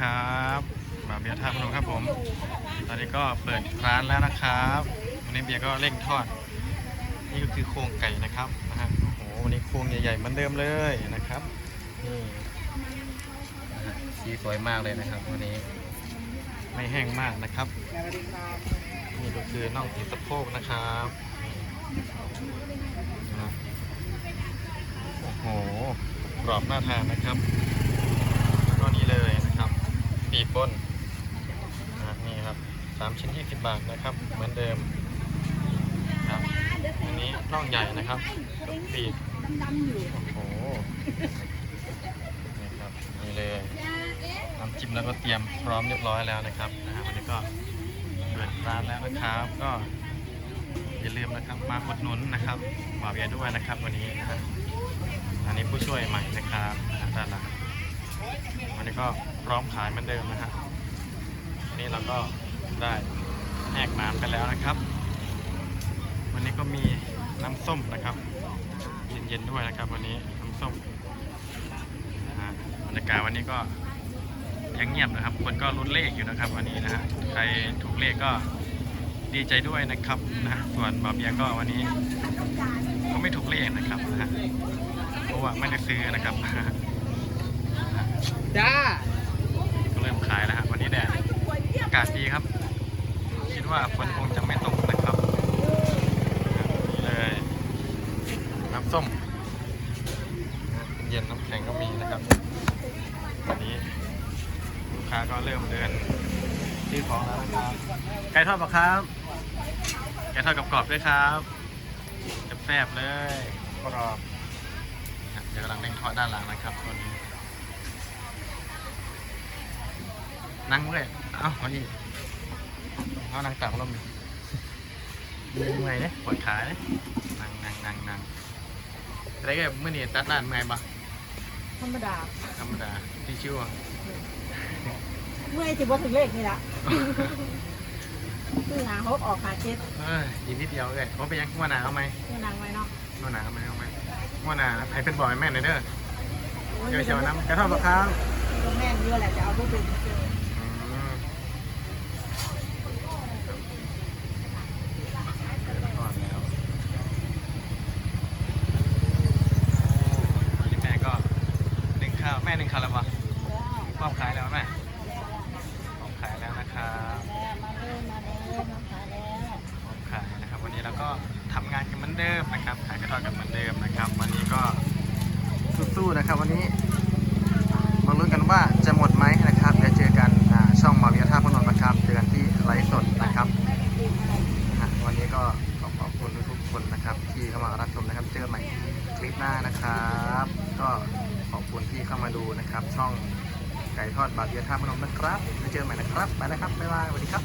ครับบาเบียร์ท่าพนมครับผม ตอนนี้ก็เปิดร้านแล้วนะครับวันนี้เบียร์ก็เร่งทอด นี่ก็คือโครงไก่นะครับนะฮะโอ้โหวันนี้โครงใหญ่ๆเหมือนเดิมเลยนะครับนี่นะฮะสีสวยมากเลยนะครับวันนี้ไม่แห้งมากนะครับ นี่ก็คือน่องติดสะโพกนะครับโอ้โหกรอบน่าทานนะครับแล้วก็นี่เลยนะครับ ปีบนนะนี่ครับสามชิ้น20บาทนะครับ เหมือนเดิมครับอันนี้น่องใหญ่นะครับกับปีกโอ้โหนี่ครับนี่เลยน้ำจิ้มแล้วก็เตรียมพร้อมเรียบร้อยแล้วนะครับนะฮะวันนี้ก็เปิดร้านแล้วนะครับก็อย่าลืมนะครับมาอุดหนุนนะครับบาเบียด้วยนะครับวันนี้นะอันนี้ผู้ช่วยใหม่นะครับด้านหลัง นี้ก็พร้อมขายเหมือนเดิมนะฮะนนี้เราก็ได้แหกน้ำไปแล้วนะครับ วันนี้ก็มีน้ำส้มนะครับ เย็นๆด้วยนะครับ วันนี้น้ำส้มนะฮะบรรยากาศวันนี้ก็ยังเงียบนะครับ คนก็ลุ้นเลขอยู่นะครับ วันนี้นะฮะใครถูกเลขก็ดีใจด้วยนะครับนะฮะส่วนบาเบียก็วันนี้ก็ไม่ถูกเลขนะครับนะฮะเพราะว่าไม่ได้ซื้อนะครับ จ้าก็เริ่มขายแล้วฮะวันนี้แดดอากาศดีครับ คิดว่าฝนคงจะไม่ตกนะครับนี่เลยน้ำส้ม เย็นน้ำแข็งก็มีนะครับ วันนี้ลูกค้าก็เริ่มเดินซื้อของแล้วนะครับไก่ทอดปะครับไก่ทอดกับกรอบๆด้วยครับแฟบๆเลยกรอบนะครับเดี๋ยวกำลังเร่งทอดด้านหลังนะครับตัวนี้นั่ งเลยเอ้าเอาอีกเอานั่งตักลมดิเมื่อยเนี่ยปวดขาเนี่ยนั่งนั่งนั่งนั่งอะไรก็เมื่อนี้ตัดร้านเมื่อยปะธรรมดา ธรรมดาที่ชิวอะเมื่อยสิบ่ถึงเลขนี่ละคือหาฮกออกหาเจ็ดเอ้ยอีกนิดเดียวเลยว่าเป็นยังว่าหนาเอาไหมเมื่อนางไว้เนาะว่าหนาเอาไหมเอาไหมว่าหนาไอ้เป็นบ่อยแม่นเลยเด้อเดี๋ยวเชียวน้ำกระทอดปลาค้างแม่นเยอะแหละจะเอาไปดู อืมทอดแล้วนี่แม่ก็หนึ่งข้าวแม่หนึ่งข้าวแล้วปะพร้อมขายแล้วแม่พร้อมขายแล้วนะครับมาเริ่มมาเริ่มมาขายแล้วพร้อมขายนะครับวันนี้เราก็ทำงานกันเหมือนเดิมนะครับขายกระทอดกันเหมือนเดิมนะครับ วันนี้ก็สู้ๆนะครับ วันนี้มาลุ้นกันว่าจะหมดไหมนะครับเดี๋ยวเจอกันช่องมาเวียท่าพนนนะครับเจอกันที่ไลฟ์สดนะครับวันนี้ก็ขอขอบคุณทุกคนนะครับ ที่เข้ามารับชมนะครับ เจอกันใหม่คลิปหน้านะครับ ก็ อบคุณที่เข้ามาดูนะครับ ช่องไก่ทอดบาเบียท่าพนมนะครับแล้วเจอกันใหม่นะครับ ไปแล้วครับบ๊ายบายสวัสดีครับ